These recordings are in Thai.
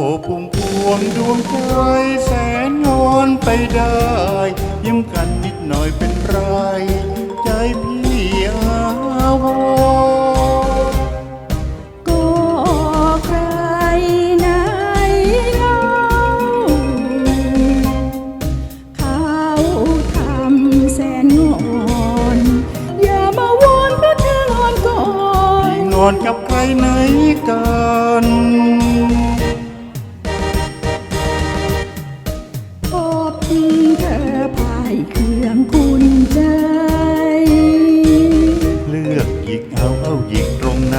พุ่มพวงดวงใจแสนงอนไปได้ ยิ้มกันนิดหน่อยเป็นไร ใจพี่อาวรก็ใครไหนเล่าเขาทำแสนงอนอย่ามาวนเพราะเธองอนก่อนพี่งอนกับใครไหนกัน เครื่องคุณใจ เลือกหยิกเอาเอาหยิกตรงไหน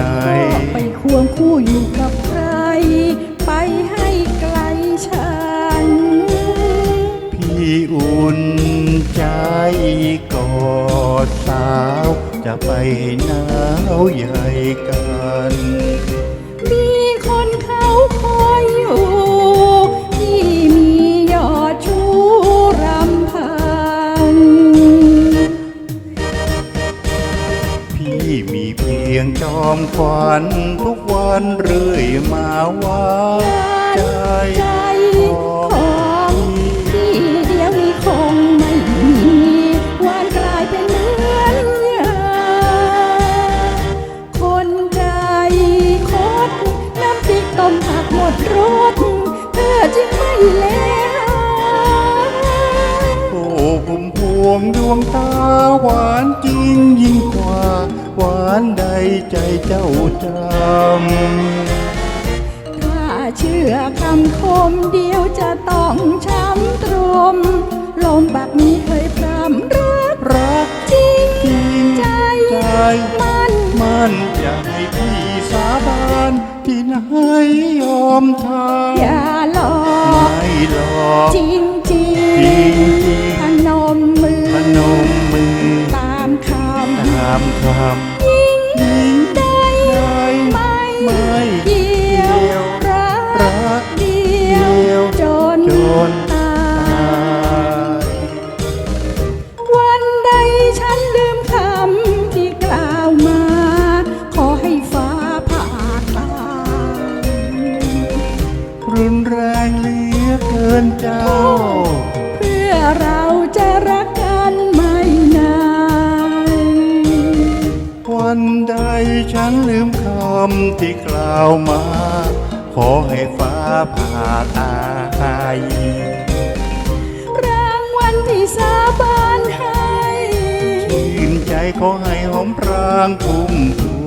ก็ไปควงคู่อยู่กับใคร ไปให้ไกลฉัน พี่อุ่นใจกอดสาว จะไปหนาวใหญ่กัน พี่มีเพียงจอมขวัญทุกวันเรื่อยมาว่าใจใจของพี่เดียวนี้คงไม่มีหวานกลายเป็นเหมือนยาคนใจคดน้ำพริกต้มผักหมดรสเธอจึงไม่เลวโอ้ผมพวงดวงตาหวานจริงยิ่งาหวานใดใจเจ้าจำถ้าเชื่อคำคมเดียวจะต้องช้ำตรม ลมบักนี้เคยพรำรักรักจริงจริงใจใจมันมันอยากให้พี่สาบานที่ไหนยอมทาอย่าหลอกไม่หลอกจริงจริจริงงจริงพนมมือพนมมือตามคตามคำยิ่งำ แรงเหลือเกินเจ้า เพื่อเราจะรักกันไม่นานวันใดฉันลืมคำที่กล่าวมา ขอให้ฟ้าผ่าตายรางวัลที่สาบานให้ชื่นใจขอให้หอมพรางพุ่มพ